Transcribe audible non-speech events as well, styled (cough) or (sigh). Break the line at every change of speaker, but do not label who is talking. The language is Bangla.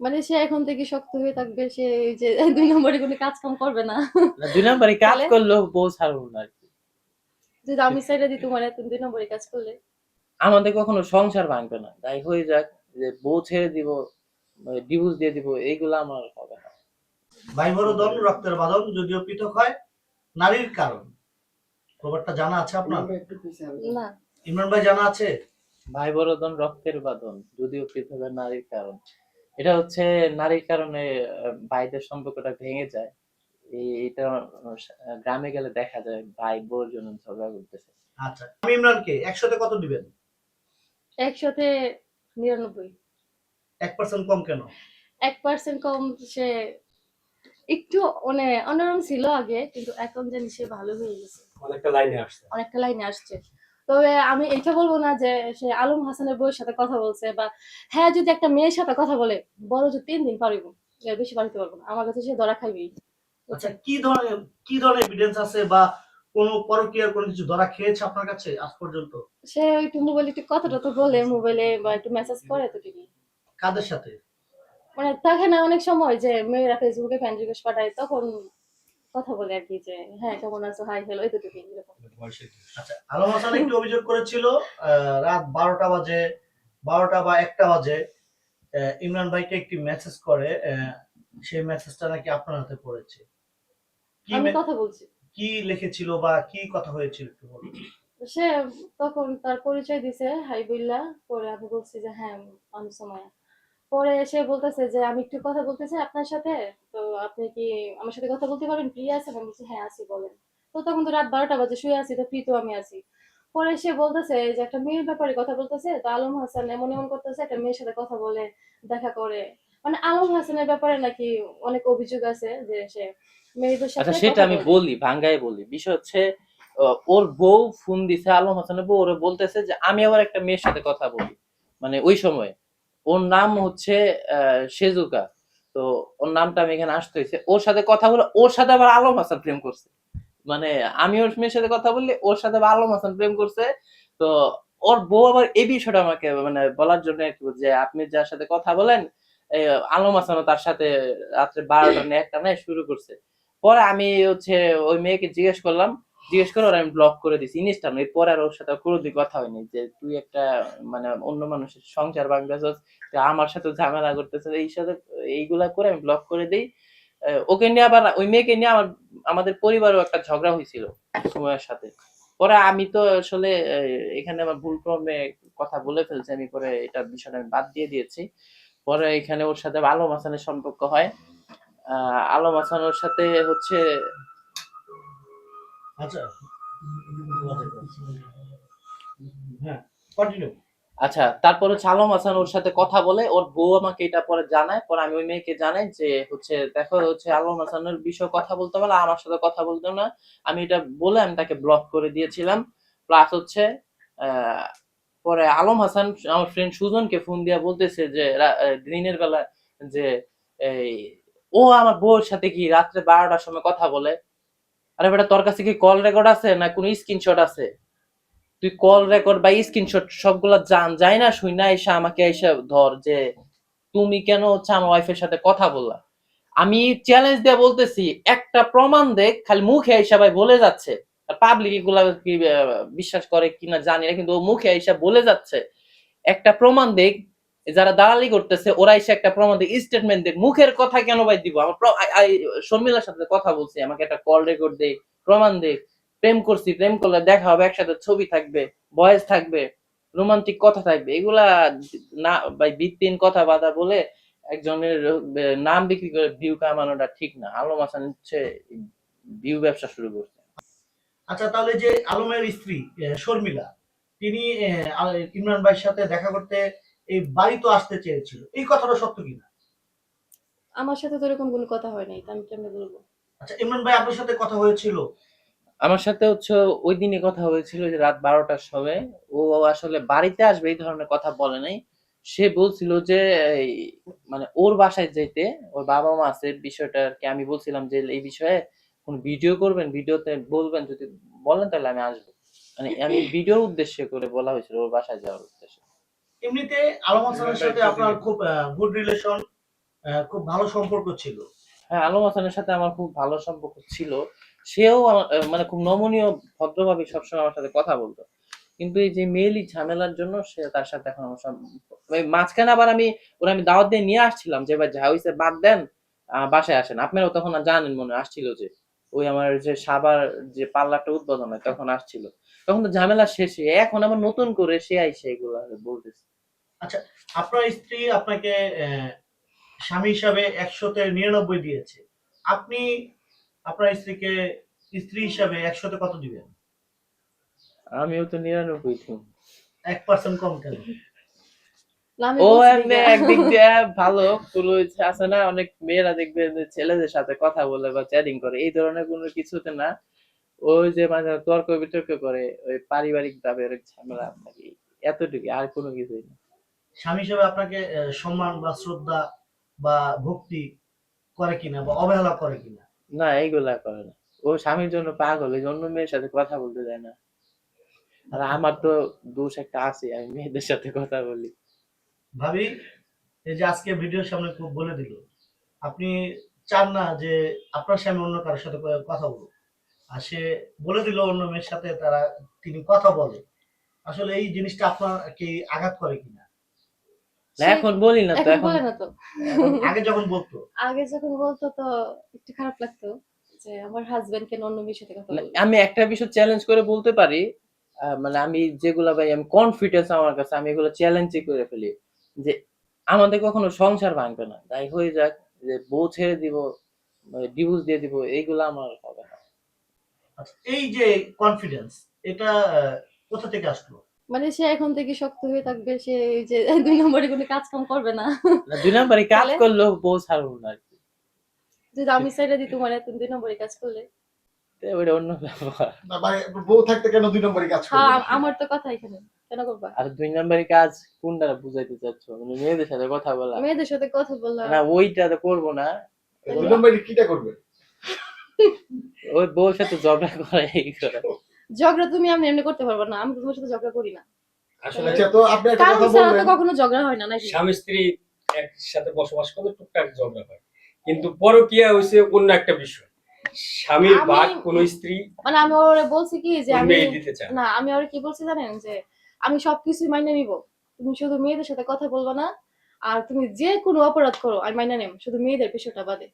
মানে সে এখন থেকে শক্ত হয়ে থাকবে সে যে (laughs) দুই নম্বরে কোনো কাজ কাম করবে না।
দুই নম্বরে কাজ? করলেও বউ ছাড়বো না আর কি।
যদি আমি সাইডে দিই তোমার তুমি দুই নম্বরে কাজ করলে?
আমাদের কখনো সংসার ভাঙবে না। তাই হয়ে যাক যে বউ ছেড়ে দিব ডিভোর্স দিয়ে দিব এইগুলো আমার হবে না।
ভাই বড়দন রক্তের বাঁধন যদিও পৃথক হয় নারীর কারণ। খবরটা জানা আছে আপনার?
না।
ইমরান ভাই জানা আছে?
ভাই বড়দন রক্তের বাঁধন যদিও পৃথিবীর নারীর কারণ। এটা হচ্ছে নারীর কারণে ভাইদের সম্পর্কটা ভেঙে যায়। এই- এটা গ্রামে গেলে দেখা যায় ভাই বউর জন্য ঝগড়া করতেছে।
আচ্ছা আমি ইমরানকে একশোতে কত দিবেন?
একসাথে নিরানব্বই।
এক পার্সেন্ট কম কেন?
এক পার্সেন্ট কম সে একটু মানে অন্যরকম ছিল আগে কিন্তু এখন জানি সে ভালো হয়ে গেছে।
অনেকটা লাইনে আসছে।
অনেকটা লাইনে আসছে। তবে আমি এটা বলব না যে সে আলম হাসানের বউয়ের সাথে কথা বলছে বা হ্যাঁ যদি একটা মেয়ের সাথে কথা বলে বড় যে তিন দিন পারিব বেশি পারিতে পারব না। আমার কাছে সে ধরা খাইবেই।
আচ্ছা কি ধরনের কি ধরনের এভিডেন্স আছে বা কোনো পরকীয়ার কোনো কিছু ধরা খেয়েছে আপনার কাছে আজ পর্যন্ত?
সে একটু মোবাইলে একটু কথাটা তো বলে মোবাইলে বা একটু মেসেজ করে তো ঠিকই।
কাদের সাথে?
মানে থাকে না অনেক সময় যে মেয়েরা ফেসবুকে ফ্যান রিকোয়েস্ট পাঠায় তখন কথা বলে আর কি যে হ্যাঁ কেমন আছো? হাই হ্যালো ঠিকই এরকম।
আচ্ছা আলম হাসান একটি অভিযোগ করেছিল রাত বারোটা বাজে বারোটা বা একটা বাজে ইমরান ভাইকে একটি মেসেজ করে সেই মেসেজটা নাকি আপনার হাতে পড়েছে। কি
আমি কথা বলছি।
কি লিখেছিল বা কি কথা হয়েছিল একটু বলুন।
সে তখন তার পরিচয় দিছে হাই বিল্লা পরে আমি বলছি যে হ্যাঁ আমি সময়। পরে সে বলতেছে যে আমি একটু কথা বলতে চাই আপনার সাথে? তো আপনি কি আমার সাথে কথা বলতে পারবেন ফ্রি আছেন আমি বলছি হ্যাঁ আছি বলেন। তো তখন তো রাত বারোটা বাজে শুয়ে আছি তো ফ্রি তো আমি আছি। পরে সে বলতেছে যে একটা মেয়ের ব্যাপারে কথা বলতেছে তো আলম হাসান এমন এমন করতেছে একটা মেয়ের সাথে কথা বলে দেখা করে। মানে আলম হাসানের ব্যাপারে নাকি অনেক অভিযোগ আছে যে সে মেয়েদের সাথে
আচ্ছা সেটা আমি
বলি।
ভাঙ্গায় বলি। বিষয় হচ্ছে ওর বউ ফোন দিছে আলম হাসানের বউ ওরে বলতেছে যে আমি আবার একটা মেয়ের সাথে কথা বলি। মানে ওই সময়। ওর নাম হচ্ছে সেজুকা তো ওর নামটা আমি এখানে আসতে হয়েছে। ওর সাথে কথা বলে, ওর সাথে আবার আলম হাসান প্রেম করছে। মানে আমি ওর মেয়ের সাথে কথা বললে ওর সাথে আবার আলম হাসান প্রেম করছে। তো ওর বউ আবার এই বিষয়টা আমাকে মানে বলার জন্য যে, আপনি যার সাথে কথা বলেন আলম হাসানও তার সাথে রাত্রে বারোটা একটা নাই, শুরু করছে। পরে আমি হচ্ছে ওই মেয়েকে জিজ্ঞেস করলাম জিজ্ঞেস করে আমি ব্লক করে দিছি ইনস্টাগ্রাম এরপরে আর ওর সাথে কোনো কোনোদিন কথা হয়নি যে, তুই একটা মানে অন্য মানুষের সংসার ভাঙতেছস, যে আমার সাথে ঝামেলা করতেছ এই সাথে, এইগুলা করে আমি ব্লক করে দিই। ওকে নিয়ে আবার ওই মেয়েকে নিয়ে আমার, আমাদের পরিবারেও একটা ঝগড়া হয়েছিল সময়ের সাথে। পরে আমি তো আসলে এখানে আমার ভুল ক্রমে কথা বলে ফেলছি, আমি পরে এটা বিষয়টা আমি বাদ দিয়ে দিয়েছি। পরে এখানে ওর সাথে আলম হাসানের সম্পর্ক হয়। আলম হাসান ওর সাথে হচ্ছে
আচ্ছা। হ্যাঁ কন্টিনিউ
আচ্ছা হাসান ওর সাথে কথা বলে, ওর বউ আমাকে এটা পরে জানায়, পরে আমি ওই মেয়েকে জানাই যে হচ্ছে, দেখো হচ্ছে আলম হাসানের বিষয়ে কথা বলতে পারলে আমার সাথে কথা বলতে না। আমি এটা বলে আমি তাকে ব্লক করে দিয়েছিলাম। প্লাস হচ্ছে পরে আলম হাসান, আমার ফ্রেন্ড সুজনকে ফোন দিয়া বলতেছে যে দিনের বেলা যে, এই, ও আমার বউর সাথে কি রাত্রে বারোটার সময় কথা বলে? আরে বেটা, তোর কাছে কি কল রেকর্ড আছে না কোনো স্ক্রিনশট আছে? তুই কল রেকর্ড বা স্ক্রিনশট সবগুলা জান যায় না শুই না, এসে আমাকে এসে ধর যে তুমি কেন হচ্ছে আমার ওয়াইফের সাথে কথা বললা? আমি চ্যালেঞ্জ দিয়ে বলতেছি, একটা প্রমাণ দেখ, খালি মুখে এসে ভাই বলে যাচ্ছে। পাবলিক এগুলা কি বিশ্বাস করে কিনা জানি না, কিন্তু ও মুখে এসে বলে যাচ্ছে। একটা প্রমাণ দেখ যারা দালালি করতেছে, ওরা এসে একটা প্রমাণ স্টেটমেন্ট দেখ মুখের কথা কেন ভাই দিব? আমার শর্মিলার সাথে কথা বলছি, আমাকে একটা কল রেকর্ড দেখ প্রমাণ দেখ প্রেম করছি, প্রেম করলে দেখা হবে, একসাথে ছবি থাকবে বয়স থাকবে রোমান্টিক কথা থাকবে। এগুলা না, ভাই, ভিত্তিহীন কথা বাধা বলে একজনের নাম বিক্রি করে ভিউ কামানোটা ঠিক না। আলম হাসান হচ্ছে ভিউ ব্যবসা শুরু করছে।
আচ্ছা তাহলে যে আলমের স্ত্রী শর্মিলা, তিনি ইমরান ভাইয়ের সাথে দেখা করতে এই বাড়ি তো আসতে চেয়েছিল। এই কথাটা সত্য কিনা?
আমার সাথে তো এরকম কোনো কথা হয় নাই আমি কেমনে বলব?
আচ্ছা ইমরান ভাই আপনার সাথে কথা হয়েছিল?
আমার সাথে হচ্ছে ওই দিনই কথা হয়েছিল যে রাত বারোটার সময়। ও আসলে বাড়িতে আসবে এই ধরনের কথা বলে নাই। সে বলছিল যে মানে ওর বাসায় যেতে ওর বাবা মা আছে বিষয়টাকে আমি বলছিলাম যে এই বিষয়ে কোন ভিডিও করবেন ভিডিওতে বলবেন যদি বলেন তাহলে আমি আসব। মানে আমি ভিডিওর উদ্দেশ্যে করে বলা হয়েছিল ওর বাসায় যাওয়ার।
এমনিতে আলম হাসানের সাথে আপনার খুব গুড রিলেশন খুব ভালো সম্পর্ক ছিল।
হ্যাঁ আলম হাসানের সাথে আমার খুব ভালো সম্পর্ক ছিল। সেও মানে খুব নমনীয় ভদ্রভাবে সবসময় আমার সাথে কথা বলতো। কিন্তু এই যে মেইলি ঝামেলার জন্য সে তার সাথে এখন আমার মাঝখানে আবার আমি ওরা আমি দাওয়াত দিয়ে নিয়ে আসছিলাম যে ভাই যা হইছে বাদ দেন বাসায় আসেন। আপনারাও তখন আর জানেন মনে আসছিল যে ওই আমার যে সাবার যে পার্লারটা উদ্বোধন হয় তখন আসছিল। তখন তো ঝামেলা শেষে এখন আবার নতুন করে সে আইসে এগুলো বলতেছে।
আপনার স্ত্রী আপনাকে আহ, স্বামী হিসাবে একশোতে নিরানব্বই দিয়েছে। আপনি আপনার স্ত্রীকে স্ত্রী হিসাবে একশোতে কত দিবেন?
আমিও তো নিরানব্বই দিন
এক পার্সেন্ট কম কেন?
ও এমনি একদিক দিয়ে ভালো কোনো ইচ্ছা আছে না অনেক মেয়েরা দেখবে যে ছেলেদের সাথে কথা বলে বা চ্যাটিং করে। এই ধরনের কোনো কিছুতে না ওই যে মাঝে মাঝে তর্ক বিতর্ক করে ওই পারিবারিক ভাবে ঝামেলা থাকে এতটুকু আর কোনো কিছুই না।
স্বামী হিসাবে আপনাকে সম্মান বা শ্রদ্ধা বা ভক্তি করে কিনা বা অবহেলা করে কিনা?
না এইগুলা করে না। ও স্বামীর জন্য পাগল ওই অন্য মেয়ের সাথে কথা বলতে যায় না। আর আমার তো দোষ একটা আছে আমি মেয়েদের সাথে কথা বলি।
ভাবি এই যে আজকে ভিডিওর সামনে খুব বলে দিল। আপনি চান না যে আপনার স্বামী অন্য কারোর সাথে কথা বলুক। আর সে বলে দিল অন্য মেয়ের সাথে তারা তিনি কথা বলে। আসলে এই জিনিসটা আপনার আপনাকে আঘাত করে কিনা?
এখন বলি না তো
এখন বলে না তো।
আগে যখন বলতো।
আগে যখন বলতো তো একটু খারাপ লাগতো যে আমার হাজবেন্ড কেন অন্য মেয়ের সাথে কথা বলে
আমি একটা বিষয় চ্যালেঞ্জ করে বলতে পারি মানে আমি যেগুলা ভাই আমি কনফিডেন্স আমার কাছে আমি এগুলো চ্যালেঞ্জই করে ফেলি যে আমাদের কখনো সংসার ভাঙবে না। তাই হয়ে যাক যে বউ ছেড়ে দিব ডিভোর্স দিয়ে দিব এইগুলো আমার হবে না।
আচ্ছা, এই যে কনফিডেন্স এটা কোথা থেকে আসলো?
মানে সে এখন থেকে শক্ত হয়ে থাকবে সে যে (laughs) দুই নম্বরে কোনো কাজ কাম করবে না।
না, দুই নম্বরে কাজ? করলেও বউ ছাড়বো না আর কি।
যদি আমি সাইডে দিই তোমার তুমি দুই নম্বরে কাজ করলে।
ওটা অন্য ব্যাপার।
না ভাই বউ থাকতে কেন দুই নম্বরই কাজ
হ্যাঁ
করবে?
আম- আমার তো কথা এখানে কেন করবা?
আর দুই নম্বরে কাজ কোনটা বুঝাইতে চাচ্ছ? মানে মেয়েদের সাথে কথা বলা।
মেয়েদের সাথে কথা বললাম
না ওইটা তো করব না।
দুই নম্বরে কিটা করবে? (laughs)
ওই বউর সাথে ঝগড়া করে এই করে।
ঝগড়া তুমি আমি এমনি করতে পারব না আমি তোমার সাথে ঝগড়া করি না।
আসলে
আচ্ছা তো আপনি একটা কথা বললেন।
কখনো ঝগড়া হয় না নাকি?
স্বামী স্ত্রী একসাথে বসবাস করলে টুকটাক ঝগড়া হয়। কিন্তু পরকিয়া হইছে অন্য একটা বিষয়। স্বামীর
আমি-
কোন স্ত্রী
মানে আমি ওরে বলছি কি যে আমি
না।
না আমি ওরে কি বলছি জানেন? যে আমি সবকিছু মাইনে নিব। তুমি শুধু মেয়েদের সাথে কথা বলবা না আর তুমি যে কোনো অপরাধ করো আমি মাইনে নেব। শুধু মেয়েদের পেশাটা বাদে।